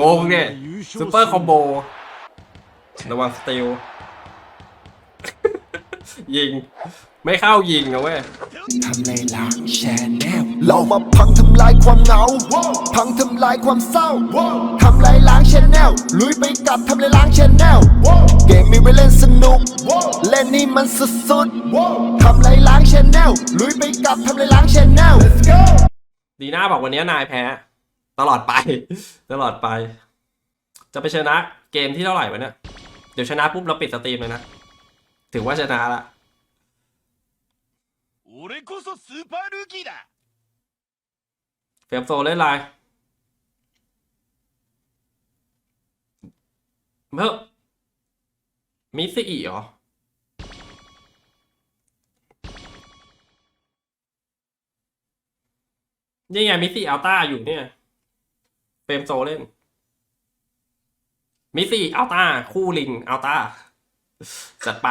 งงเนี่ยซูเปอร์คอมโบ ระวังสติลยิง ไม่เข้ายิงนะเว้ยทำในหลังแชนแนลเรามาพังทำลายความเหงา พังทำลายความเศร้าทำลายล้างชแนลลุยไปกับทำลายล้างชแนลเกมมีไว้เล่นสนุก เล่นนี่มันสุดๆทำลายล้างชแนลลุยไปกับทำลายล้างชแนลดีน่าบอกวันนี้นายแพ้ ตลอดไป ตลอดไป จะไปชนะเกมที่เท่าไหร่วะเนี่ย เดี๋ยวชนะปุ๊บเราปิดสตรีมเลยนะ ถือว่าชนะละเฟรมโซเล่นไรเพิ่มมิสอีเหรอนี่ไงมิสซี่อัลต้าอยู่เนี่ย เฟรมโซเล่น มิสซี่อัลตาคู่ลิงอัลตาจัดไป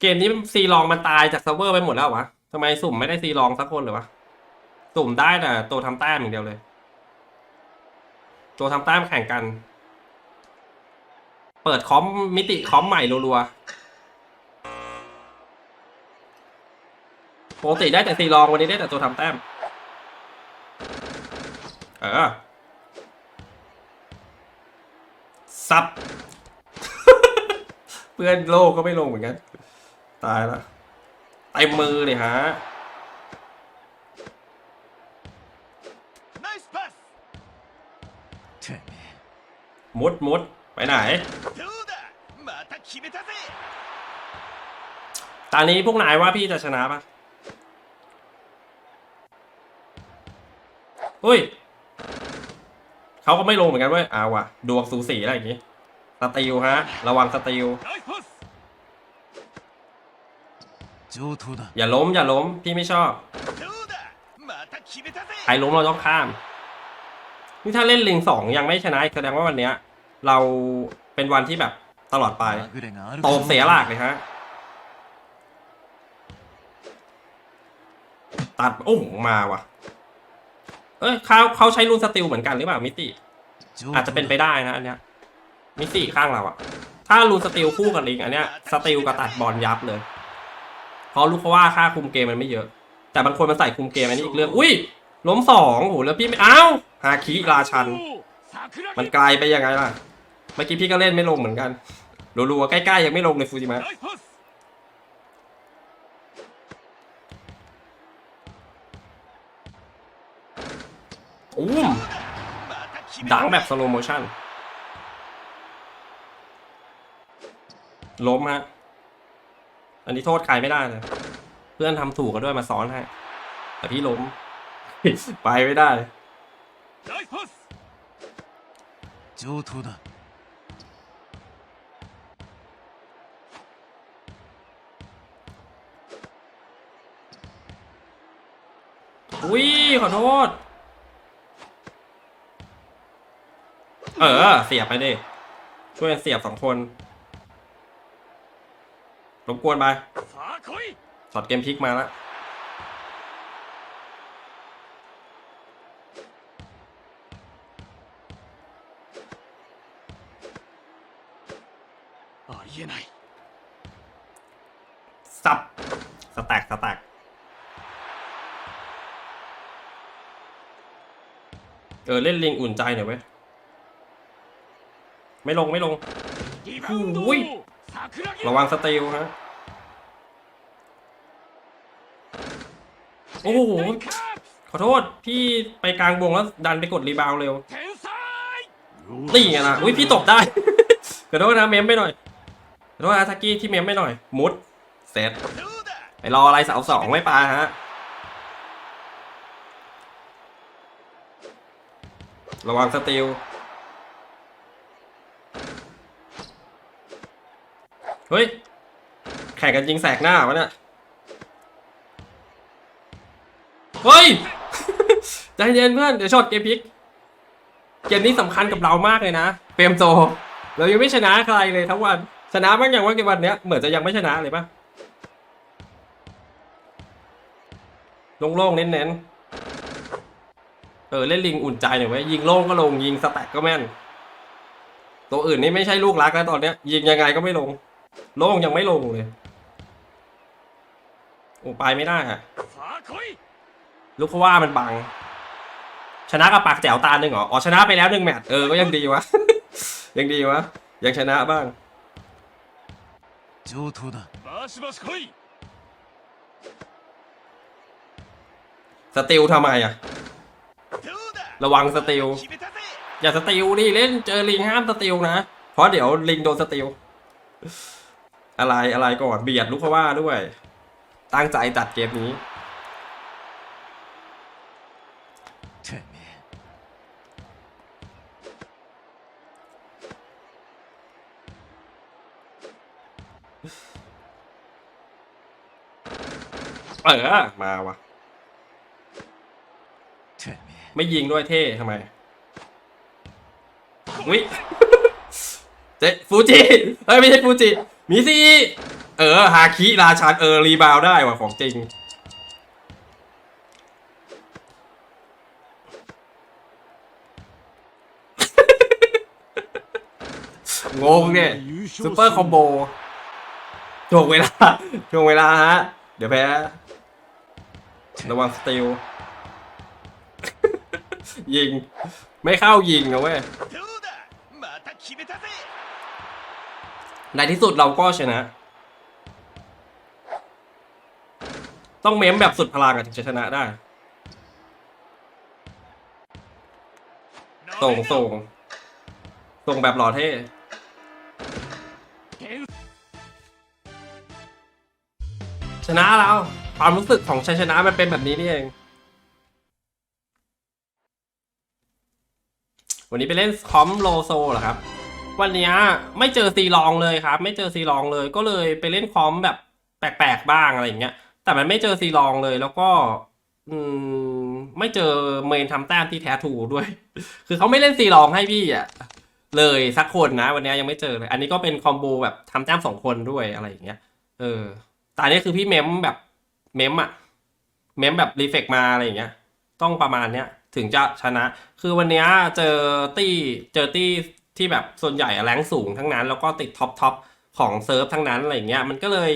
เกมนี้ซีลองมันตายจากเซิร์ฟเวอร์ไปหมดแล้ววะทำไมสุ่มไม่ได้ซีลองสักคนเลยวะ สุ่มได้แต่ตัวทำแต้มอย่างเดียวเลย ตัวทำแต้มแข่งกัน เปิดคอมมิติคอมใหม่รัวๆปกติได้แต่ซีลองวันนี้ได้แต่ตัวทำแต้ม เออซับเพื่อนโลกก็ไม่ลงเหมือนกัน ตายละเต็มมือเลยฮะ มุดมุดไปไหน ตอนนี้พวกนายว่าพี่จะชนะปะอุ้ย เขาก็ไม่ลงเหมือนกันเว้ยเอาว่ะ ดวงสูสีอะไรอย่างงี้ สติลฮะ ระวังสติลอย่าล้มอย่าล้ม พี่ไม่ชอบ ใครล้มเราต้องข้าม นี่ถ้าเล่นลิงสองยังไม่ชนะแสดงว่าวันเนี้ย เราเป็นวันที่แบบตลอดไปตกเสียหลักเลยฮะ ตัดอุ้มาวะเอ้ยเขาเขาใช้รูนสติลเหมือนกันหรือเปล่ามิติ อาจจะเป็นไปได้นะอันเนี้ย มิติข้างเราอะถ้ารูนสติลคู่กับลิงอันเนี้ยสติลกับตัดบอลยับเลยเพราะลูกเขาว่าค่าคุมเกมมันไม่เยอะ แต่บางคนมันใส่คุมเกมอันนี้อีกเรื่อง อุ้ย ล้มสองโอ้หแล้วพี่ไม่อ้าวฮาคิราชัน มันไกลไปยังไงล่ะ เมื่อกี้พี่ก็เล่นไม่ลงเหมือนกันรัวๆใกล้ๆยังไม่ลงเลยฟูจิมะอู้มดังแบบสโลโมชั่น ล้มฮะ อันนี้โทษใครไม่ได้เลย เพื่อนทำถูกกันด้วยมาซ้อนให้ แต่พี่ล้ม ไปไม่ได้ ナイスパス上等だ อุ้ยขอโทษ เออ เสียบไปดิ ช่วยกันเสียบสองคนรบกวนไป さあ来い ช็อตเกมพลิกมาแล้ว ありえない สับ สแต็กสแต็กเออ เล่นลิงอุ่นใจหน่อยเว้ย ไม่ลงไม่ลง リバウンドおい桜木 ระวังสติลฮะ โอ้โห 絶対か ขอโทษ พี่ไปกลางวงแล้วดันไปกดรีบาวด์เร็ว 天才 นี่ไงล่ะ อุ้ยพี่ตบได้ ขอโทษนะเมมไม่หน่อย ต้องอาทากี้ที่เมมไม่หน่อย มุดเซตไปรออะไรเสาสองไม่ปลาฮะระวังสติลเฮ้ย แข่งกันยิงแสกหน้าวะเนี่ยเฮ้ย ใจเย็นเพื่อน เดี๋ยวช็อตเกมพิก เกมนี้สำคัญกับเรามากเลยนะเฟรมโซ เรายังไม่ชนะใครเลยทั้งวัน ชนะบ้างอย่างว่าในวันเนี้ยเหมือนจะยังไม่ชนะเลยปะโล่งๆเน้นๆ เออเล่นลิงอุ่นใจหน่อยไว้ยิงโล่งก็ลงยิงสแต็กก็แม่น ตัวอื่นนี่ไม่ใช่ลูกรักแล้วตอนเนี้ย ยิงยังไงก็ไม่ลง โล่งยังไม่ลงเลย โอ้ไปไม่ได้อะลูกเขาว่ามันบัง ชนะกับปากแจ๋วตาหนึ่งเหรอ อ๋อชนะไปแล้วหนึ่งแมตช์เออก็ยังดีวะ ยังดีวะ ยังชนะบ้าง 上等だバシバシ来い สติลทำไมอ่ะ どうだ ระวังสติล 決めたぜ อย่าสติลดิเล่นเจอลิงห้ามสติลนะ เพราะเดี๋ยวลิงโดนสติล อะไรอะไรก่อนเบียดลูกเพราะว่าด้วย ตั้งใจจัดเกมนี้ เออมาวะไม่ยิงด้วยเท่ทำไมวิเจฟูจิเฮ้ยไม่ใช่ฟูจิมีสิเออ ฮาคิราชันเออ รีบาวได้ว่ะของจริง งงเนี่ยซูเปอร์คอมโบถ่วงเวลาถ่วงเวลาฮะ เดี๋ยวแพ้ ระวังสติล ยิง ไม่เข้ายิงนะเว้ยในที่สุดเราก็ชนะ ต้องเม้มแบบสุดพลังถึงจะชนะได้ ส่งส่งส่งแบบหล่อเท่ ชนะแล้ว ความรู้สึกของชัยชนะมันเป็นแบบนี้นี่เอง วันนี้ไปเล่นคอมโลโซเหรอครับ วันนี้ไม่เจอซีลองเลยครับ ไม่เจอซีลองเลย ก็เลยไปเล่นคอมแบบแปลกๆบ้างอะไรอย่างเงี้ย แต่มันไม่เจอซีลองเลยแล้วก็อืมไม่เจอเมนทำแต้มที่แท้ถูด้วย คือเขาไม่เล่นซีลองให้พี่อะเลยสักคนนะ วันนี้ยยังไม่เจอเลย อันนี้ก็เป็นคอมโบแบบทำแต้มสองคนด้วยอะไรอย่างเงี้ย เออ แต่นี้คือพี่เมมแบบเมมอะเมมแบบรีเฟกมาอะไรอย่างเงี้ย ต้องประมาณเนี้ยถึงจะชนะ คือวันเนี้ยเจอตี้เจอตี้ที่แบบส่วนใหญ่อะแรงสูงทั้งนั้น แล้วก็ติดท็อปท็อปของเซิร์ฟทั้งนั้นอะไรเงี้ยมันก็เลย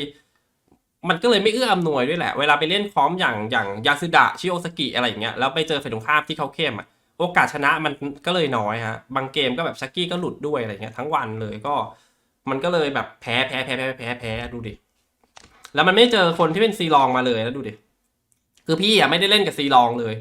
มันก็เลยไม่เอื้ออำนวยด้วยแหละ เวลาไปเล่นคอมอย่างอย่างยาสึดะชิโอสกิอะไรอย่างเงี้ยแล้วไปเจอฝ่ายตรงข้ามที่เขาเข้มอะโอกาสชนะมันก็เลยน้อยฮะบางเกมก็แบบชักกี้ก็หลุดด้วยอะไรเงี้ยทั้งวันเลยก็ มันก็เลยแบบแพ้แพ้แพ้แพ้แพ้แพ้ดูดิ แล้วมันไม่เจอคนที่เป็นซีลองมาเลยแล้วดูดิคือพี่อะไม่ได้เล่นกับซีลองเลย